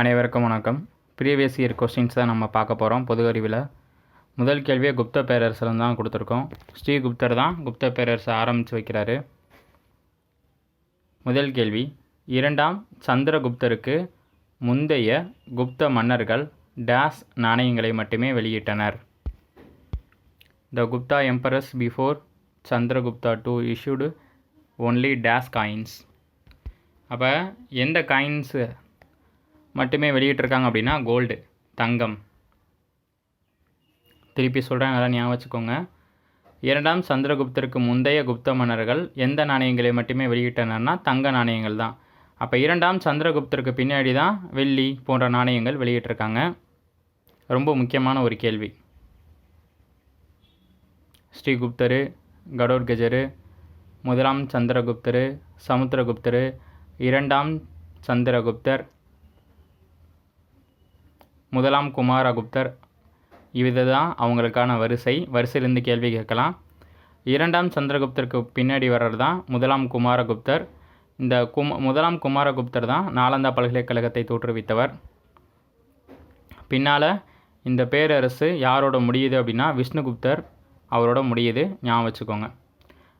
அனைவருக்கும் வணக்கம். Previous year questions தான் நம்ம பார்க்க போகிறோம் பொது அறிவில் முதல் கேள்வியை குப்த பேரரசில் தான் கொடுத்துருக்கோம். ஸ்ரீகுப்தர் தான் குப்த பேரரசை ஆரம்பித்து வைக்கிறாரு. முதல் கேள்வி இரண்டாம் சந்திரகுப்தருக்கு முந்தைய குப்த மன்னர்கள் டேஸ் நாணயங்களை மட்டுமே வெளியிட்டனர். The Gupta emperors before Chandragupta two issued only days coins அப்போ எந்த காயின்ஸு மட்டுமே வெளியிட்டிருக்காங்க அப்படின்னா கோல்டு தங்கம். திருப்பி சொல்கிறேன் நல்லா ஞாபகம் வச்சுக்கோங்க. இரண்டாம் சந்திரகுப்தருக்கு முந்தைய குப்த மன்னர்கள் எந்த நாணயங்களை மட்டுமே வெளியிட்டனர்னா தங்க நாணயங்கள் தான். அப்போ இரண்டாம் சந்திரகுப்தருக்கு பின்னாடி தான் வெள்ளி போன்ற நாணயங்கள் வெளியிட்டிருக்காங்க. ரொம்ப முக்கியமான ஒரு கேள்வி. ஸ்ரீகுப்தர் கடோர்கஜர் முதலாம் சந்திரகுப்தர் சமுத்திரகுப்தர் இரண்டாம் சந்திரகுப்தர் முதலாம் குமாரகுப்தர். இதுதான் அவங்களுக்கான வரிசை. வரிசையிலிருந்து கேள்வி கேட்கலாம். இரண்டாம் சந்திரகுப்தருக்கு பின்னாடி வர்றது தான் முதலாம் குமாரகுப்தர். இந்த கும முதலாம் குமாரகுப்தர் தான் நாலந்தா பல்கலைக்கழகத்தை தோற்றுவித்தவர். பின்னால் இந்த பேரரசு யாரோட முடியுது அப்படின்னா விஷ்ணுகுப்தர் அவரோட முடியுது. ஞாபகம் வச்சுக்கோங்க.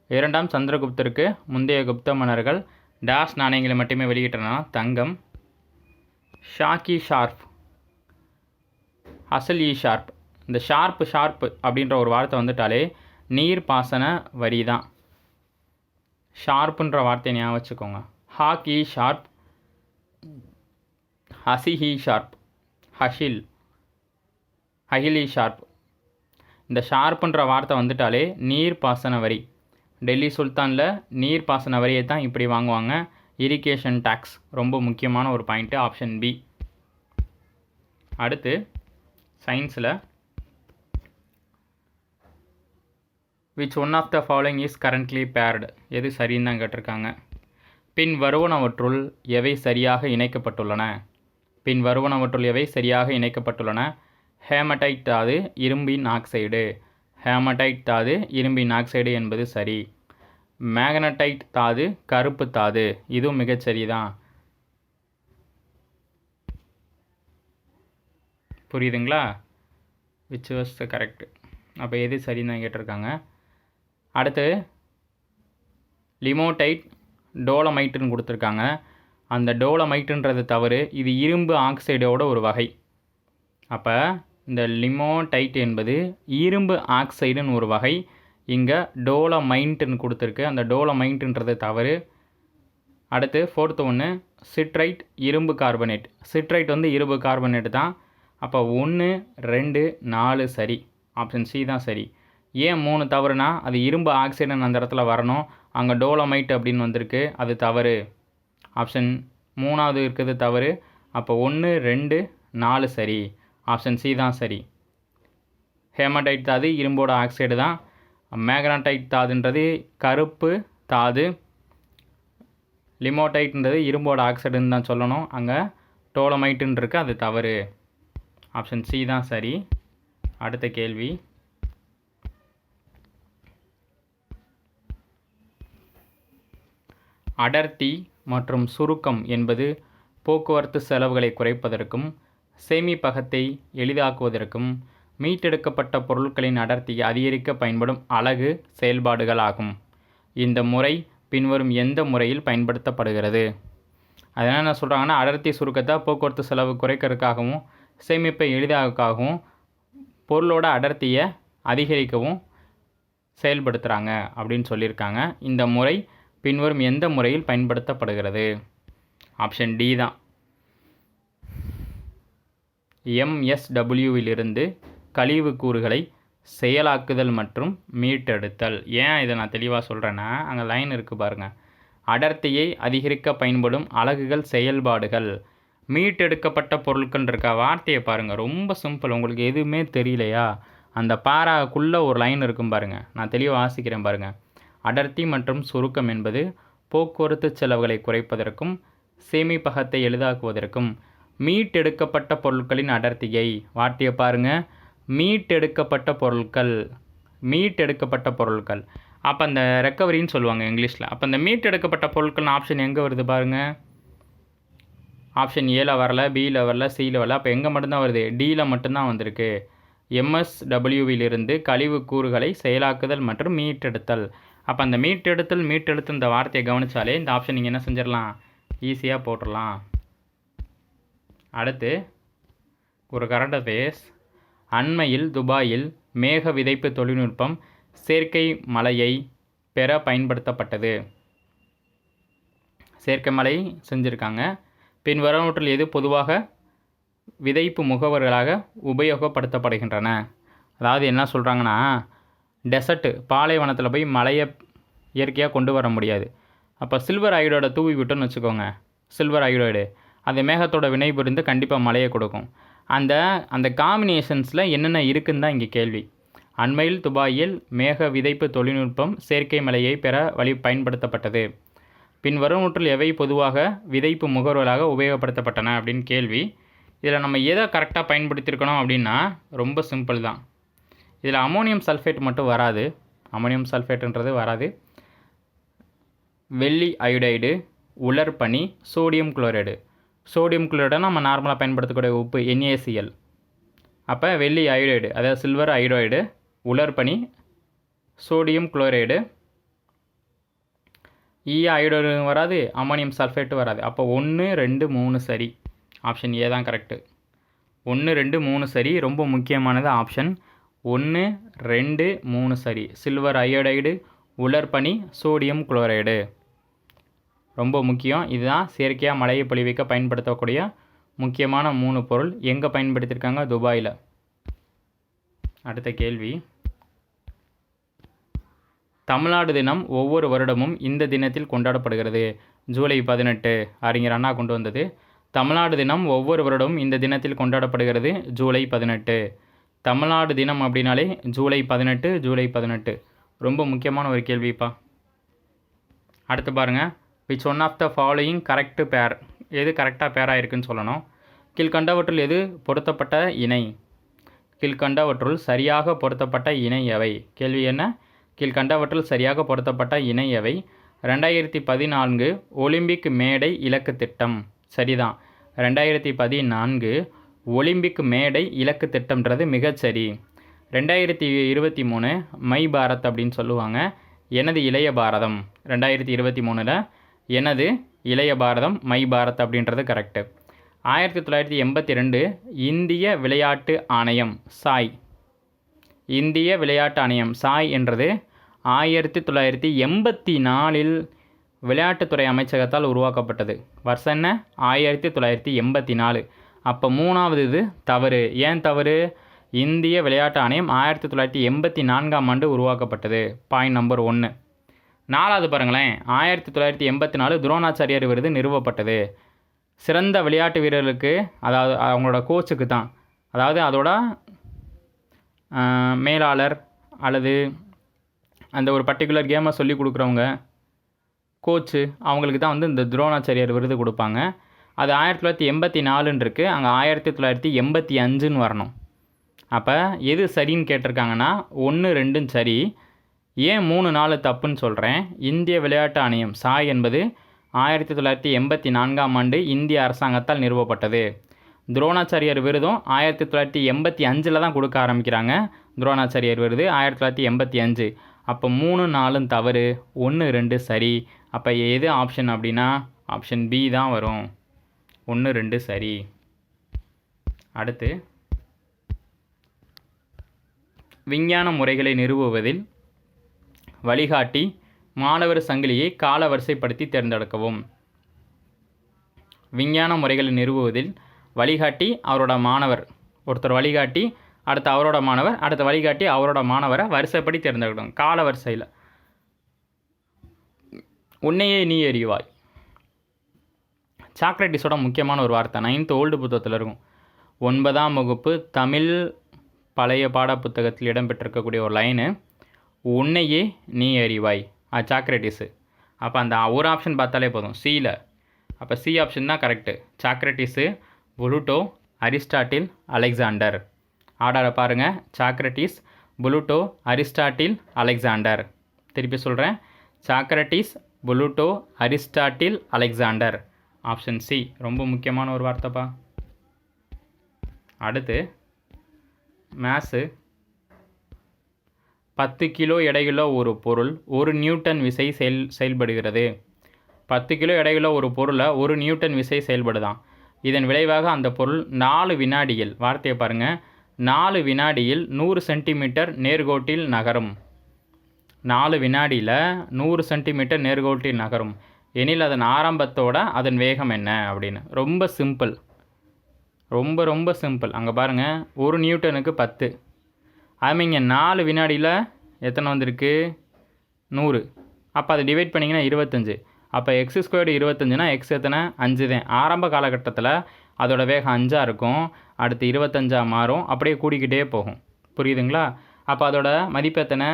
இரண்டாம் சந்திரகுப்தருக்கு முந்தைய குப்த மன்னர்கள் டேஷ் நாணயங்களை மட்டுமே வெளியிட்டனா தங்கம் ஷாக்கி ஷார்ப். அசல் இ ஷார்ப். இந்த ஷார்ப் ஷார்ப் அப்படின்ற ஒரு வார்த்தை வந்துட்டாலே நீர் பாசன வரி தான் ஷார்ப்புன்ற வார்த்தையை ஞாபகம் வச்சுக்கோங்க. ஹாக் இ ஷார்ப் ஹசிஹி ஷார்ப் ஹஷில் ஹஹிலி ஷார்ப். இந்த ஷார்ப்புன்ற வார்த்தை வந்துட்டாலே நீர் பாசன வரி. டெல்லி சுல்தானில் நீர் பாசன வரியை தான் இப்படி வாங்குவாங்க. இரிகேஷன் டேக்ஸ் ரொம்ப முக்கியமான ஒரு பாயிண்ட்டு ஆப்ஷன் பி. அடுத்து சயின்ஸில் which one of the following is currently paired எது சரின்னு தான் கேட்டிருக்காங்க. பின் வருவனவற்றுள் எவை சரியாக இணைக்கப்பட்டுள்ளன? பின் வருவனவற்றுள் எவை சரியாக இணைக்கப்பட்டுள்ளன? ஹேமடைட் தாது இரும்பின் ஆக்சைடு. ஹேமடைட் தாது இரும்பின் ஆக்சைடு என்பது சரி. மேக்னடைட் தாது கருப்பு தாது இதுவும் மிகச்சரி தான் புரியுதுங்களா? விச் வாஸ் த கரெக்ட் அப்போ எது சரின்னு தான் கேட்டிருக்காங்க. அடுத்து லிமோடைட் டோலமைட்டுன்னு கொடுத்துருக்காங்க. அந்த டோலமைட்டுன்றது தவறு. இது இரும்பு ஆக்சைடோட ஒரு வகை. அப்போ இந்த லிமோடைட் என்பது இரும்பு ஆக்சைடுன்னு ஒரு வகை. இங்கே டோலமைண்ட்டுன்னு கொடுத்துருக்கு. அந்த டோலமைண்ட்டுன்றது தவறு. அடுத்து ஃபோர்த்து ஒன்று சிட்ரைட் இரும்பு கார்பனேட். சிட்ரைட் வந்து இரும்பு கார்பனேட் தான். அப்போ ஒன்று ரெண்டு நாலு சரி. ஆப்ஷன் சி தான் சரி. ஏன் மூணு தவறுனா அது இரும்பு ஆக்சைடுன்னு அந்த இடத்துல வரணும். அங்கே டோலமைட் அப்படின்னு வந்திருக்கு அது தவறு. ஆப்ஷன் மூணாவது இருக்கிறது தவறு. அப்போ ஒன்று ரெண்டு நாலு சரி. ஆப்ஷன் சி தான் சரி. ஹேமடைட் தாது இரும்போட ஆக்சைடு தான். மேக்னடைட் தாதுன்றது கருப்பு தாது. லிமோடைட்ன்றது இரும்போட ஆக்சைடுன்னு தான் சொல்லணும். அங்கே டோலமைட்டுன்னு இருக்குது அது தவறு. ஆப்ஷன் சி தான் சரி. அடுத்த கேள்வி. அடர்த்தி மற்றும் சுருக்கம் என்பது போக்குவரத்து செலவுகளை குறைப்பதற்கும் சேமிப்பகத்தை எளிதாக்குவதற்கும் மீட்டெடுக்கப்பட்ட பொருட்களின் அடர்த்தியை அதிகரிக்க பயன்படும் அலகு செயல்பாடுகளாகும். இந்த முறை பின்வரும் எந்த முறையில் பயன்படுத்தப்படுகிறது? அதனால் என்ன சொல்கிறாங்கன்னா அடர்த்தி சுருக்கத்தை போக்குவரத்து செலவு குறைக்கிறதுக்காகவும் சேமிப்பை எளிதாகவும் பொருளோட அடர்த்தியை அதிகரிக்கவும் செயல்படுத்துகிறாங்க அப்படின்னு சொல்லியிருக்காங்க. இந்த முறை பின்வரும் எந்த முறையில் பயன்படுத்தப்படுகிறது? ஆப்ஷன் டி தான். எம்எஸ்டபிள்யூவிலிருந்து கழிவு கூறுகளை செயலாக்குதல் மற்றும் மீட்டெடுத்தல். ஏன் இதை நான் தெளிவாக சொல்கிறேன்னா அங்கே லைன் இருக்குது பாருங்கள் அடர்த்தியை அதிகரிக்க பயன்படும் அலகுகள் செயல்பாடுகள். மீட்டெடுக்கப்பட்ட பொருட்கள் இருக்க வார்த்தையை பாருங்கள் ரொம்ப சிம்பிள் உங்களுக்கு எதுவுமே தெரியலையா? அந்த பாராக்குள்ளே ஒரு லைன் இருக்கும் பாருங்கள் நான் தெளிவாக வாசிக்கிறேன் பாருங்கள் அடர்த்தி மற்றும் சுருக்கம் என்பது போக்குவரத்து செலவுகளை குறைப்பதற்கும் சேமிப்பகத்தை எளிதாக்குவதற்கும் மீட்டெடுக்கப்பட்ட பொருட்களின் அடர்த்தியை வார்த்தையை பாருங்கள் மீட்டெடுக்கப்பட்ட பொருட்கள் மீட்டெடுக்கப்பட்ட பொருட்கள். அப்போ அந்த ரெக்கவரின்னு சொல்லுவாங்க இங்கிலீஷில். அப்போ அந்த மீட்டெடுக்கப்பட்ட பொருட்கள்னு ஆப்ஷன் எங்கே வருது பாருங்கள் ஆப்ஷன் ஏல வரல பியில் வரல சியில் வரல. அப்போ எங்கே மட்டும்தான் வருது? டியில் மட்டும்தான் வந்திருக்கு. எம்எஸ்டபிள்யூவிலிருந்து கழிவு கூறுகளை செயலாக்குதல் மற்றும் மீட்டெடுத்தல். அப்போ அந்த மீட்டெடுத்தல் மீட்டெடுத்து இந்த வார்த்தையை கவனிச்சாலே இந்த ஆப்ஷன் நீங்கள் என்ன செஞ்சிடலாம்? ஈஸியாக போட்டுடலாம். அடுத்து ஒரு கரண்ட் அஃபேர்ஸ் அண்மையில் துபாயில் மேக விதைப்பு தொழில்நுட்பம் செயற்கை மலையை பெற பயன்படுத்தப்பட்டது. செயற்கை மலை செஞ்சுருக்காங்க. பின் வரவற்றில் எது பொதுவாக விதைப்பு முகவர்களாக உபயோகப்படுத்தப்படுகின்றன? அதாவது என்ன சொல்கிறாங்கன்னா டெசர்ட்டு பாலைவனத்தில் போய் மலையை இயற்கையாக கொண்டு வர முடியாது. அப்போ சில்வர் ஐடோட தூவி விட்டோன்னு வச்சுக்கோங்க. சில்வர் ஐடோடு அந்த மேகத்தோட வினை புரிந்து கண்டிப்பாக மழையை கொடுக்கும். அந்த அந்த காம்பினேஷன்ஸில் என்னென்ன இருக்குன்னு தான் இங்கே கேள்வி. அண்மையில் துபாயில் மேக விதைப்பு தொழில்நுட்பம் செயற்கை மலையை பெற வழி பயன்படுத்தப்பட்டது. பின் வருநூற்றில் எவை பொதுவாக விதைப்பு முகவர்களாக உபயோகப்படுத்தப்பட்டன அப்படின்னு கேள்வி. இதில் நம்ம எதை கரெக்டாக பயன்படுத்தியிருக்கணும் அப்படின்னா ரொம்ப சிம்பிள் தான். இதில் அமோனியம் சல்ஃபேட் மட்டும் வராது. அமோனியம் சல்ஃபேட்டுன்றது வராது. வெள்ளி அயோடைடு உலர்பனி சோடியம் குளோரைடு சோடியம் குளோரைடை நம்ம நார்மலாக பயன்படுத்தக்கூடிய உப்பு என்ஏசிஎல் அப்போ வெள்ளி அயோடைடு அதாவது சில்வர் அயோடைடு உலர்பனி சோடியம் குளோரைடு E ஈயா அயோடைடு வராது அம்மோனியம் சல்ஃபேட்டும் வராது. அப்போ ஒன்று ரெண்டு மூணு சரி. ஆப்ஷன் ஏ தான் கரெக்டு ஒன்று ரெண்டு மூணு சரி ரொம்ப முக்கியமானது ஆப்ஷன் ஒன்று ரெண்டு மூணு சரி. சில்வர் அயோடைடு உலர்பனி சோடியம் குளோரைடு ரொம்ப முக்கியம். இதுதான் செயற்கையாக மழையை பொழிவிக்க பயன்படுத்தக்கூடிய முக்கியமான மூணு பொருள். எங்கே பயன்படுத்தியிருக்காங்க துபாயில். அடுத்த கேள்வி. தமிழ்நாடு தினம் ஒவ்வொரு வருடமும் இந்த தினத்தில் கொண்டாடப்படுகிறது. ஜூலை பதினெட்டு அறிஞர் அண்ணா கொண்டு வந்தது. தமிழ்நாடு தினம் ஒவ்வொரு வருடமும் இந்த தினத்தில் கொண்டாடப்படுகிறது. ஜூலை பதினெட்டு. தமிழ்நாடு தினம் அப்படின்னாலே ஜூலை பதினெட்டு ஜூலை பதினெட்டு. ரொம்ப முக்கியமான ஒரு கேள்விப்பா. அடுத்து பாருங்கள் which one of the following correct pair எது கரெக்டாக பேராக இருக்குன்னு சொல்லணும். கீழ்கண்டவற்றுள் எது பொருத்தப்பட்ட இணை? கீழ்கண்டவற்றுள் சரியாக பொருத்தப்பட்ட இணை எவை? கேள்வி என்ன? கீழ்கண்டவற்றில் சரியாக பொருத்தப்பட்ட இணை எவை ரெண்டாயிரத்தி பதினான்கு ஒலிம்பிக் மேடை இலக்கு திட்டம். சரிதான். ரெண்டாயிரத்தி பதினான்கு ஒலிம்பிக் மேடை இலக்கு திட்டம்ன்றது மிகச்சரி ரெண்டாயிரத்தி இருபத்தி மூணு மை பாரத் அப்படின்னு சொல்லுவாங்க. எனது இளைய பாரதம். ரெண்டாயிரத்தி இருபத்தி மூணில் எனது இளைய பாரதம் மை பாரத் அப்படின்றது கரெக்டு ஆயிரத்தி தொள்ளாயிரத்தி எண்பத்தி ரெண்டு இந்திய விளையாட்டு ஆணையம் சாய். இந்திய விளையாட்டு ஆணையம் சாய் என்றது ஆயிரத்தி தொள்ளாயிரத்தி எண்பத்தி நாலில் விளையாட்டுத்துறை அமைச்சகத்தால் உருவாக்கப்பட்டது. வருஷம் என்ன? ஆயிரத்தி தொள்ளாயிரத்தி எண்பத்தி நாலு. அப்போ மூணாவது இது தவறு. ஏன் தவறு? இந்திய விளையாட்டு ஆணையம் ஆயிரத்தி தொள்ளாயிரத்தி எண்பத்தி நான்காம் ஆண்டு உருவாக்கப்பட்டது. பாயிண்ட் நம்பர் ஒன்று நாலாவது பாருங்களேன். ஆயிரத்தி தொள்ளாயிரத்தி எண்பத்தி நாலு துரோணாச்சாரியார் விருது நிறுவப்பட்டது. சிறந்த விளையாட்டு வீரர்களுக்கு அதாவது அவங்களோட கோச்சுக்கு தான். அதாவது அதோட மேலாளர் அல்லது அந்த ஒரு பர்டிகுலர் கேமை சொல்லி கொடுக்குறவங்க கோச்சு அவங்களுக்கு தான் வந்து இந்த துரோணாச்சாரியார் விருது கொடுப்பாங்க. அது ஆயிரத்தி தொள்ளாயிரத்தி எண்பத்தி நாலுன்னு இருக்குது அங்கே ஆயிரத்தி தொள்ளாயிரத்தி எண்பத்தி அஞ்சுன்னு வரணும். அப்போ எது சரின்னு கேட்டிருக்காங்கன்னா ஒன்று ரெண்டும் சரி. ஏன் மூணு நாலு தப்புன்னு சொல்கிறேன் இந்திய விளையாட்டு ஆணையம் சாய் என்பது ஆயிரத்தி தொள்ளாயிரத்தி எண்பத்தி நான்காம் ஆண்டு இந்திய அரசாங்கத்தால் நிறுவப்பட்டது. துரோணாச்சாரியார் விருதும் ஆயிரத்தி தொள்ளாயிரத்தி எண்பத்தி அஞ்சில் தான் கொடுக்க ஆரம்பிக்கிறாங்க. துரோணாச்சாரியார் விருது ஆயிரத்தி தொள்ளாயிரத்தி எண்பத்தி அஞ்சு. அப்போ மூணு நாலும் தவறு ஒன்று ரெண்டு சரி. அப்போ எது ஆப்ஷன் அப்படின்னா ஆப்ஷன் பி தான் வரும். ஒன்று ரெண்டு சரி. அடுத்து விஞ்ஞான முறைகளை நிறுவுவதில் வழிகாட்டி மாணவர் சங்கிலியை கால வரிசைப்படுத்தி தேர்ந்தெடுக்கவும். விஞ்ஞான முறைகளை நிறுவுவதில் வழிகாட்டி அவரோட மாணவர். ஒருத்தர் வழிகாட்டி அடுத்து அவரோட மாணவர் அடுத்த வழிகாட்டி அவரோட மாணவரை வரிசைப்படி தேர்ந்தெடுக்கணும். கால வரிசையில். உன்னையே நீ எறிவாய். சாக்ரட்டிஸோட முக்கியமான ஒரு வார்த்தை நைன்த் ஓல்டு புத்தகத்தில் இருக்கும். ஒன்பதாம் வகுப்பு தமிழ் பழைய பாட புத்தகத்தில் இடம்பெற்றிருக்கக்கூடிய ஒரு லைனு உன்னையே நீ அறிவாய் ஆ சாக்ரட்டிஸு. அப்போ அந்த ஒரு ஆப்ஷன் பார்த்தாலே போதும். சியில் அப்போ சி ஆப்ஷன் தான் correct Socrates Plato Aristotle Alexander. ஆர்டரை பாருங்கள் சாக்ரட்டிஸ் புளுட்டோ அரிஸ்டாட்டில் அலெக்சாண்டர். திருப்பி சொல்கிறேன் Socrates Plato Aristotle Alexander. Option C ரொம்ப முக்கியமான ஒரு வார்த்தைப்பா. அடுத்து மேத்ஸு பத்து கிலோ எடையுள்ள ஒரு பொருள் ஒரு நியூட்டன் விசை செயல் செயல்படுகிறது. பத்து கிலோ எடையுள்ள ஒரு பொருளை ஒரு நியூட்டன் விசை செயல்படுதான். இதன் விளைவாக அந்த பொருள் நாலு வினாடிகள். வார்த்தையை பாருங்கள் நாலு வினாடியில் நூறு சென்டிமீட்டர் நேர்கோட்டில் நகரும். நாலு வினாடியில் நூறு சென்டிமீட்டர் நேர்கோட்டில் நகரும். எனில் அதன் ஆரம்பத்தோட அதன் வேகம் என்ன? அப்படின்னு. ரொம்ப சிம்பிள். ரொம்ப ரொம்ப சிம்பிள். அங்கே பாருங்கள் ஒரு நியூட்டனுக்கு பத்து. அதுமாதிங்க நாலு வினாடியில் எத்தனை வந்திருக்கு? நூறு. அப்போ அதை டிவைட் பண்ணிங்கன்னா இருபத்தஞ்சு. அப்போ எக்ஸ் ஸ்கொயர்டு இருபத்தஞ்சுனா எக்ஸ் எத்தனை? அஞ்சு தான். ஆரம்ப காலகட்டத்தில் அதோட வேகம் அஞ்சாக இருக்கும். அடுத்து இருபத்தஞ்சாக மாறும். அப்படியே கூடிக்கிட்டே போகும். புரியுதுங்களா? அப்போ அதோட மதிப்பு எத்தனை?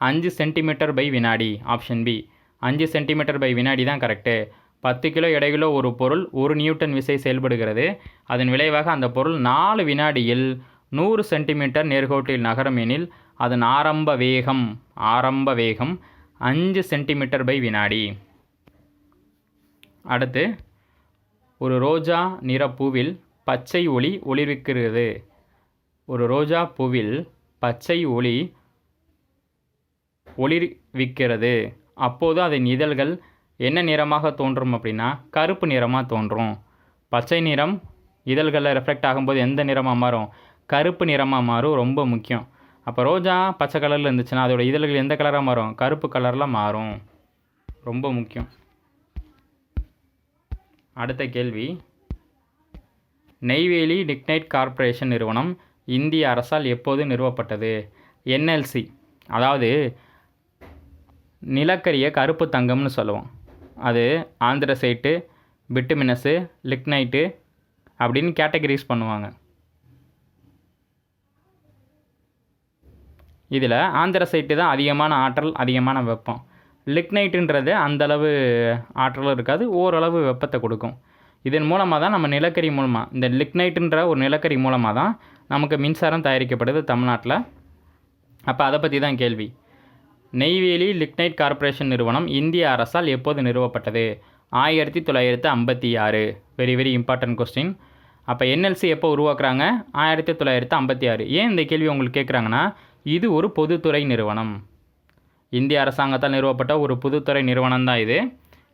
அஞ்சு சென்டிமீட்டர் பை வினாடி ஆப்ஷன் பி. அஞ்சு சென்டிமீட்டர் பை வினாடி தான் கரெக்டு பத்து கிலோ எடைகிலோ ஒரு பொருள் ஒரு நியூட்டன் விசை செயல்படுகிறது. அதன் விளைவாக அந்த பொருள் நாலு வினாடியில் நூறு சென்டிமீட்டர் நேர்கோட்டில் நகரும் எனில் அதன் ஆரம்ப வேகம் ஆரம்ப வேகம் அஞ்சு சென்டிமீட்டர் பை வினாடி. அடுத்து ஒரு ரோஜா நிற பூவில் பச்சை ஒளி ஒளிர்விக்கிறது. ஒரு ரோஜா பூவில் பச்சை ஒளி ஒளிர்விக்கிறது. அப்போது அதன் இதழ்கள் என்ன நிறமாக தோன்றும் அப்படின்னா கருப்பு நிறமாக தோன்றும். பச்சை நிறம் இதழ்களில் ரெஃப்ளெக்ட் ஆகும்போது எந்த நிறமாக மாறும்? கருப்பு நிறமாக மாறும் ரொம்ப முக்கியம். அப்போ ரோஜா பச்சை கலரில் இருந்துச்சுன்னா அதோடய இதழ்கள் எந்த கலராக மாறும்? கருப்பு கலரில் மாறும். ரொம்ப முக்கியம். அடுத்த கேள்வி. நெய்வேலி டிக்னைட் கார்ப்பரேஷன் நிறுவனம் இந்திய அரசால் எப்போது நிறுவப்பட்டது? என்எல்சி அதாவது நிலக்கரியை கருப்பு தங்கம்னு சொல்லுவோம். அது ஆந்திரசைட்டு பிட்டுமினஸு லிக்னைட்டு அப்படின்னு கேட்டகரிஸ் பண்ணுவாங்க. இதில் ஆந்திரசைட்டு தான் அதிகமான ஆற்றல் அதிகமான வெப்பம். லிக்னைட்டுன்றது அந்தளவு ஆற்றலும் இருக்காது ஓரளவு வெப்பத்தை கொடுக்கும். இதன் மூலமாக தான் நம்ம நிலக்கரி மூலமாக இந்த லிக்னைட்டுன்ற ஒரு நிலக்கரி மூலமாக தான் நமக்கு மின்சாரம் தயாரிக்கப்படுது தமிழ்நாட்டில். அப்போ அதை பற்றி தான் கேள்வி. நெய்வேலி லிக்னைட் கார்ப்பரேஷன் நிறுவனம் இந்திய அரசால் எப்போது நிறுவப்பட்டது? ஆயிரத்தி தொள்ளாயிரத்து ஐம்பத்தி ஆறு. வெரி வெரி இம்பார்ட்டன்ட் கொஸ்டின் அப்போ என்எல்சி எப்போ உருவாக்குறாங்க? ஆயிரத்தி தொள்ளாயிரத்து ஐம்பத்தி ஆறு. ஏன் இந்த கேள்வி உங்களுக்கு கேட்குறாங்கன்னா இது ஒரு பொதுத்துறை நிறுவனம். இந்திய அரசாங்கத்தால் நிறுவப்பட்ட ஒரு புதுத்துறை நிறுவனம் தான் இது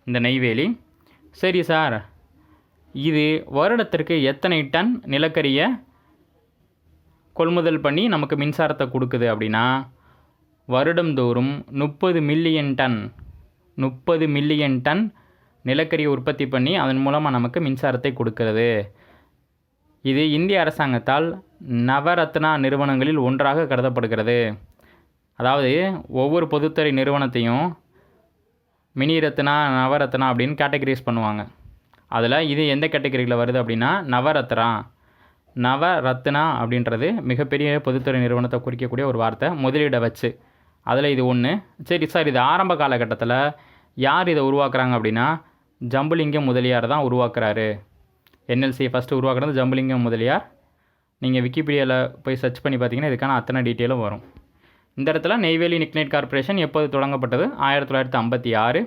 இந்த நெய்வேலி. சரி சார் இது வருடத்திற்கு எத்தனை டன் நிலக்கரியை கொள்முதல் பண்ணி நமக்கு மின்சாரத்தை கொடுக்குது அப்படின்னா வருடந்தோறும் முப்பது மில்லியன் டன் முப்பது மில்லியன் டன் நிலக்கரியை உற்பத்தி பண்ணி அதன் மூலமாக நமக்கு மின்சாரத்தை கொடுக்கிறது. இது இந்திய அரசாங்கத்தால் நவரத்னா நிறுவனங்களில் ஒன்றாக கருதப்படுகிறது. அதாவது ஒவ்வொரு பொதுத்துறை நிறுவனத்தையும் மினி ரத்னா நவரத்னா அப்படின்னு கேட்டகரிஸ் பண்ணுவாங்க. அதில் இது எந்த கேட்டகரியில் வருது அப்படின்னா நவரத்னா. நவரத்னா அப்படின்றது மிகப்பெரிய பொதுத்துறை நிறுவனத்தை குறிக்கக்கூடிய ஒரு வார்த்தை. முதலீடை வச்சு. அதில் இது ஒன்று சரி சார் இது ஆரம்ப காலகட்டத்தில் யார் இதை உருவாக்குறாங்க அப்படின்னா ஜம்புலிங்கம் முதலியார் தான் உருவாக்குறாரு. என்எல்சி ஃபஸ்ட்டு உருவாக்குறது ஜம்புலிங்கம் முதலியார். நீங்கள் விக்கிபீடியாவில் போய் சர்ச் பண்ணி பார்த்தீங்கன்னா இதுக்கான அத்தனை டீட்டெயிலும் வரும். இந்த இடத்துல நெய்வேலி நிக்னைட் கார்ப்பரேஷன் எப்போது தொடங்கப்பட்டது? ஆயிரத்தி தொள்ளாயிரத்தி ஐம்பத்தி ஆறு.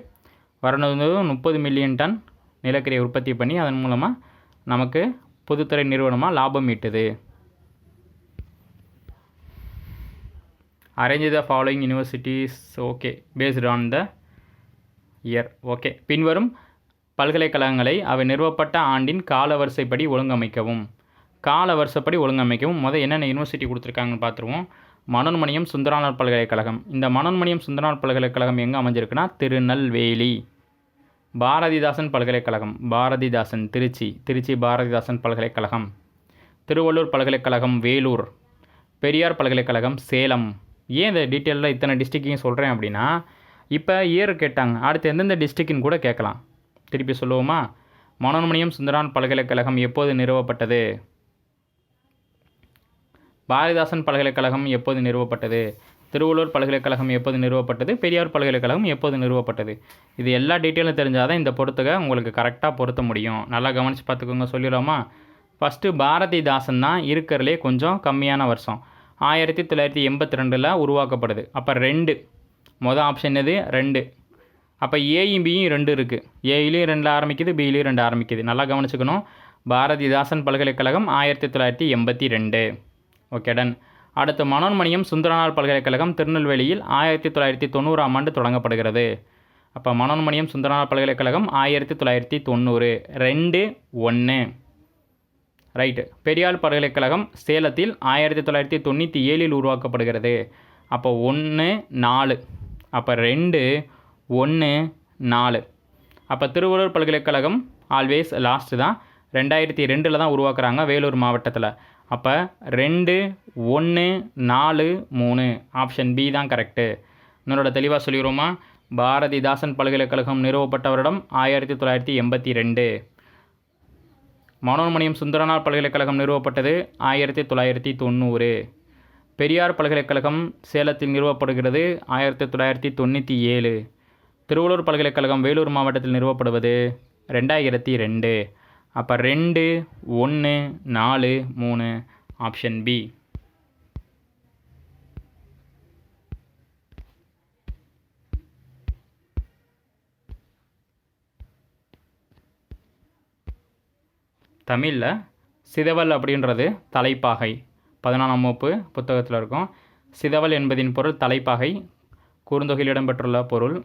வரணும் முப்பது மில்லியன் டன் நிலக்கரியை உற்பத்தி பண்ணி அதன் மூலமாக நமக்கு பொதுத்துறை நிறுவனமாக லாபம் ஈட்டுது. Arrange the following universities okay based on the year okay பின்வரும் பல்கலைக்கழகங்களை அவை நிறுவப்பட்ட ஆண்டின் காலவரிசைப்படி ஒழுங்கமைக்கவும். கால வருஷப்படி ஒழுங்கமைக்கவும். முதல் என்னென்ன யூனிவர்சிட்டி கொடுத்துருக்காங்கன்னு பார்த்துருவோம். மனோன்மணியம் சுந்தரநாள் பல்கலைக்கழகம். இந்த மனோன்மணியம் சுந்தரனார் பல்கலைக்கழகம் எங்கே அமைஞ்சிருக்குன்னா? திருநெல்வேலி. பாரதிதாசன் பல்கலைக்கழகம். பாரதிதாசன் திருச்சி. திருச்சி பாரதிதாசன் பல்கலைக்கழகம். திருவள்ளூர் பல்கலைக்கழகம் வேலூர். பெரியார் பல்கலைக்கழகம் சேலம். ஏன் இந்த டீட்டெயிலில் இத்தனை டிஸ்ட்ரிக்கையும் சொல்கிறேன் அப்படின்னா இப்போ இயர் கேட்டாங்க. அடுத்து எந்தெந்த டிஸ்ட்ரிக்ட்னு கூட கேட்கலாம். திருப்பி சொல்லுவோமா? மனோன்மணியம் சுந்தரான் பல்கலைக்கழகம் எப்போது நிறுவப்பட்டது? பாரதிதாசன் பல்கலைக்கழகம் எப்போது நிறுவப்பட்டது? திருவள்ளூர் பல்கலைக்கழகம் எப்போது நிறுவப்பட்டது? பெரியார் பல்கலைக்கழகம் எப்போது நிறுவப்பட்டது? இது எல்லா டீட்டெயிலும் தெரிஞ்சால் தான் இந்த பொறுத்துக உங்களுக்கு கரெக்டாக பொருத்த முடியும். நல்லா கவனித்து பார்த்துக்கோங்க சொல்லிடலாமா? ஃபஸ்ட்டு பாரதிதாசன் தான் இருக்கிறதுலே கொஞ்சம் கம்மியான வருஷம். ஆயிரத்தி தொள்ளாயிரத்தி எண்பத்தி ரெண்டில் உருவாக்கப்படுது. அப்போ ரெண்டு. மொதல் ஆப்ஷன் எது ரெண்டு. அப்போ ஏயும் பியும் ரெண்டு இருக்குது ஏயிலையும் ரெண்டு ஆரம்பிக்குது பியிலையும் ரெண்டு ஆரம்பிக்குது. நல்லா கவனிச்சுக்கணும். பாரதிதாசன் பல்கலைக்கழகம் ஆயிரத்தி தொள்ளாயிரத்தி எண்பத்தி ரெண்டு. ஓகே டன் அடுத்து மனோன்மணியம் சுந்தரனார் பல்கலைக்கழகம் திருநெல்வேலியில் ஆயிரத்தி தொள்ளாயிரத்தி தொண்ணூறாம் ஆண்டு தொடங்கப்படுகிறது. அப்போ மனோன்மணியம் சுந்தரனார் பல்கலைக்கழகம் ஆயிரத்தி தொள்ளாயிரத்தி தொண்ணூறு. ரெண்டு ஒன்று ரைட்டு பெரியார் பல்கலைக்கழகம் சேலத்தில் ஆயிரத்தி தொள்ளாயிரத்தி தொண்ணூற்றி ஏழில் உருவாக்கப்படுகிறது. அப்போ ஒன்று நாலு. அப்போ ரெண்டு ஒன்று நாலு. அப்போ திருவள்ளூர் பல்கலைக்கழகம் ஆல்வேஸ் லாஸ்ட்டு தான். ரெண்டாயிரத்தி ரெண்டில் தான் உருவாக்குறாங்க வேலூர் மாவட்டத்தில். அப்போ ரெண்டு ஒன்று நாலு மூணு. ஆப்ஷன் பி தான் கரெக்டு இன்னொரு தெளிவாக சொல்லிடுவோமா? பாரதிதாசன் பல்கலைக்கழகம் நிறுவப்பட்ட வருடம் ஆயிரத்தி தொள்ளாயிரத்தி எண்பத்தி ரெண்டு. மனோன்மணியம் சுந்தரனார் பல்கலைக்கழகம் நிறுவப்பட்டது ஆயிரத்தி தொள்ளாயிரத்தி தொண்ணூறு. பெரியார் பல்கலைக்கழகம் சேலத்தில் நிறுவப்படுகிறது ஆயிரத்தி தொள்ளாயிரத்தி தொண்ணூற்றி ஏழு. திருவள்ளூர் பல்கலைக்கழகம் வேலூர் மாவட்டத்தில் நிறுவப்படுவது ரெண்டாயிரத்தி ரெண்டு. அப்போ ரெண்டு ஒன்று நாலு மூணு ஆப்ஷன் பி தமிழில் சிதவல் அப்படின்றது தலைப்பாகை. பதினாலாம் வகுப்பு புத்தகத்தில் இருக்கும். சிதவல் என்பதின் பொருள் தலைப்பாகை. குறுந்தொகையில் இடம்பெற்றுள்ள பொருள்.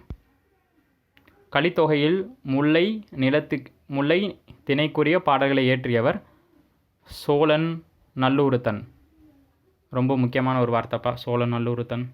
கலித்தொகையில் முல்லை நிலத்து முல்லை திணைக்குரிய பாடல்களை இயற்றியவர் சோழன் நல்லூருத்தன். ரொம்ப முக்கியமான ஒரு வார்த்தைப்பா சோழன் நல்லூருத்தன்.